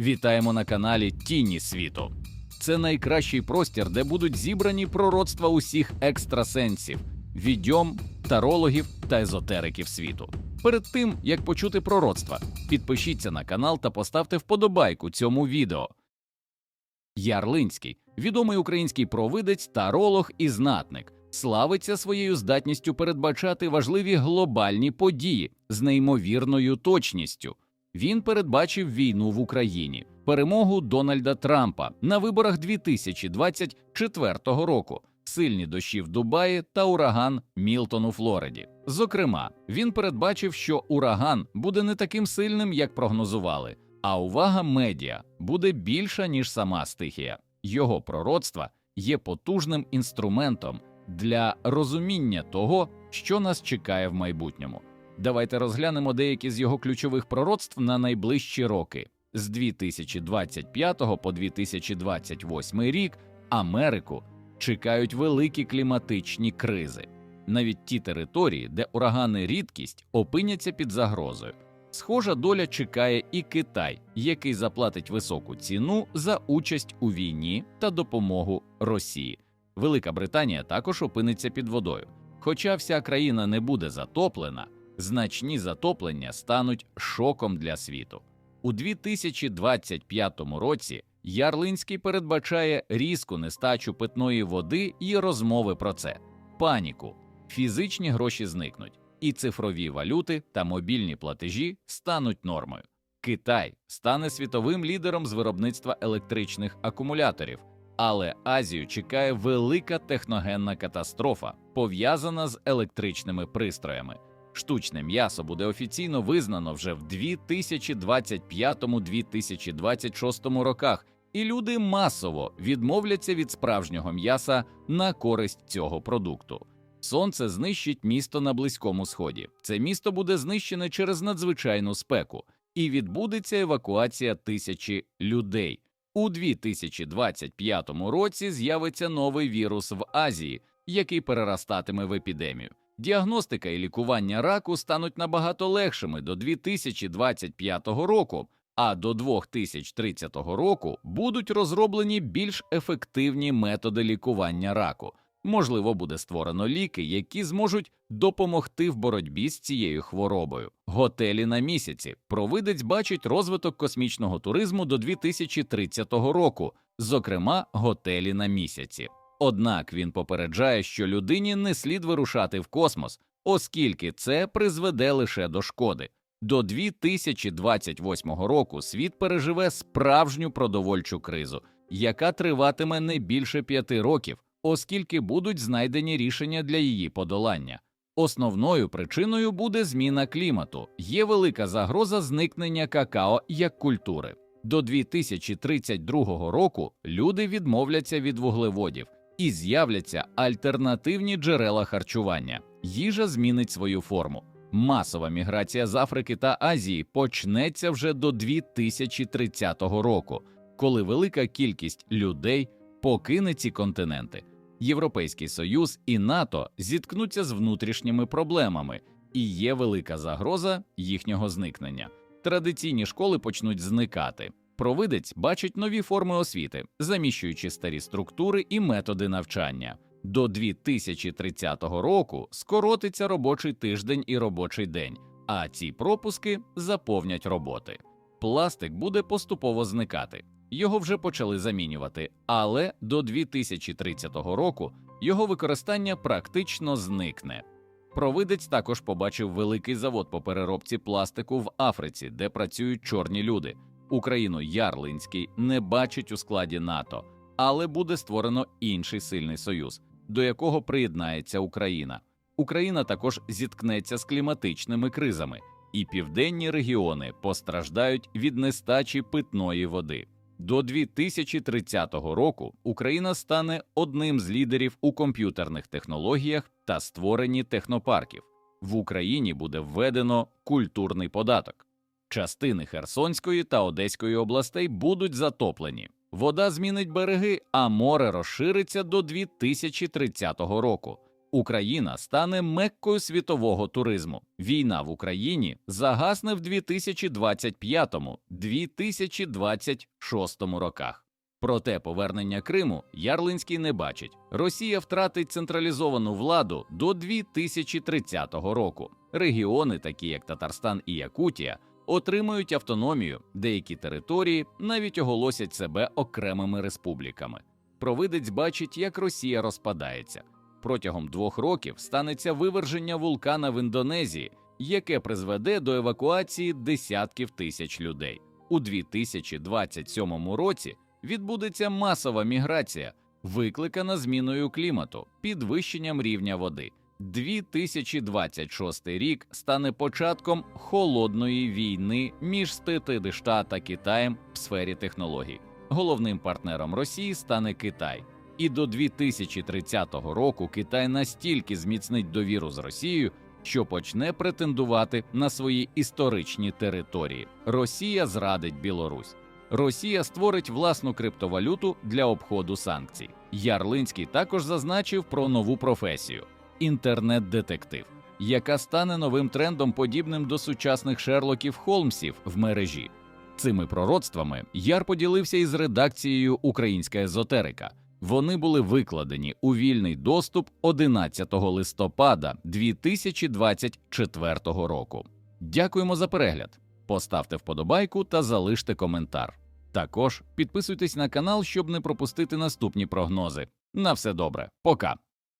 Вітаємо на каналі Тіні світу. Це найкращий простір, де будуть зібрані пророцтва усіх екстрасенсів, відьом, тарологів та езотериків світу. Перед тим як почути пророцтва, підпишіться на канал та поставте вподобайку цьому відео. Ярлинський, відомий український провидець, таролог і знатник, славиться своєю здатністю передбачати важливі глобальні події з неймовірною точністю. Він передбачив війну в Україні, перемогу Дональда Трампа на виборах 2024 року, сильні дощі в Дубаї та ураган Мілтон у Флориді. Зокрема, він передбачив, що ураган буде не таким сильним, як прогнозували, а увага медіа буде більша ніж сама стихія. Його пророцтва є потужним інструментом для розуміння того, що нас чекає в майбутньому. Давайте розглянемо деякі з його ключових пророцтв на найближчі роки. З 2025 по 2028 рік Америку чекають великі кліматичні кризи. Навіть ті території, де урагани рідкість, опиняться під загрозою. Схожа доля чекає і Китай, який заплатить високу ціну за участь у війні та допомогу Росії. Велика Британія також опиниться під водою. Хоча вся країна не буде затоплена, значні затоплення стануть шоком для світу. У 2025 році Ярлинський передбачає різку нестачу питної води і розмови про це, паніку, фізичні гроші зникнуть, і цифрові валюти та мобільні платежі стануть нормою. Китай стане світовим лідером з виробництва електричних акумуляторів, але Азію чекає велика техногенна катастрофа, пов'язана з електричними пристроями. Штучне м'ясо буде офіційно визнано вже в 2025-2026 роках, і люди масово відмовляться від справжнього м'яса на користь цього продукту. Сонце знищить місто на Близькому Сході. Це місто буде знищене через надзвичайну спеку, і відбудеться евакуація тисячі людей. У 2025 році з'явиться новий вірус в Азії, який переростатиме в епідемію. Діагностика і лікування раку стануть набагато легшими до 2025 року, а до 2030 року будуть розроблені більш ефективні методи лікування раку. Можливо, буде створено ліки, які зможуть допомогти в боротьбі з цією хворобою. Готелі на місяці. Провидець бачить розвиток космічного туризму до 2030 року, зокрема, готелі на місяці. Однак він попереджає, що людині не слід вирушати в космос, оскільки це призведе лише до шкоди. До 2028 року світ переживе справжню продовольчу кризу, яка триватиме не більше п'яти років, оскільки будуть знайдені рішення для її подолання. Основною причиною буде зміна клімату. Є велика загроза зникнення какао як культури. До 2032 року люди відмовляться від вуглеводів і з'являться альтернативні джерела харчування. Їжа змінить свою форму. Масова міграція з Африки та Азії почнеться вже до 2030 року, коли велика кількість людей покине ці континенти. Європейський Союз і НАТО зіткнуться з внутрішніми проблемами, і є велика загроза їхнього зникнення. Традиційні школи почнуть зникати. Провидець бачить нові форми освіти, заміщуючи старі структури і методи навчання. До 2030 року скоротиться робочий тиждень і робочий день, а ці пропуски заповнять роботи. Пластик буде поступово зникати. Його вже почали замінювати, але до 2030 року його використання практично зникне. Провидець також побачив великий завод по переробці пластику в Африці, де працюють чорні люди. Україну Ярлинський не бачить у складі НАТО, але буде створено інший сильний союз, до якого приєднається Україна. Україна також зіткнеться з кліматичними кризами, і південні регіони постраждають від нестачі питної води. До 2030 року Україна стане одним з лідерів у комп'ютерних технологіях та створенні технопарків. В Україні буде введено культурний податок. Частини Херсонської та Одеської областей будуть затоплені. Вода змінить береги, а море розшириться до 2030 року. Україна стане меккою світового туризму. Війна в Україні загасне в 2025-2026 роках. Проте повернення Криму Ярлинський не бачить. Росія втратить централізовану владу до 2030 року. Регіони, такі як Татарстан і Якутія, отримують автономію, деякі території навіть оголосять себе окремими республіками. Провидець бачить, як Росія розпадається. Протягом двох років станеться виверження вулкана в Індонезії, яке призведе до евакуації десятків тисяч людей. У 2027 році відбудеться масова міграція, викликана зміною клімату, підвищенням рівня води. 2026 рік стане початком холодної війни між США та Китаєм в сфері технологій. Головним партнером Росії стане Китай. І до 2030 року Китай настільки зміцнить довіру з Росією, що почне претендувати на свої історичні території. Росія зрадить Білорусь. Росія створить власну криптовалюту для обходу санкцій. Ярлинський також зазначив про нову професію інтернет-детектив, яка стане новим трендом, подібним до сучасних Шерлоків Холмсів в мережі. Цими пророцтвами Яр поділився із редакцією Українська езотерика. Вони були викладені у вільний доступ 11 листопада 2024 року. Дякуємо за перегляд. Поставте вподобайку та залиште коментар. Також підписуйтесь на канал, щоб не пропустити наступні прогнози. На все добре, пока.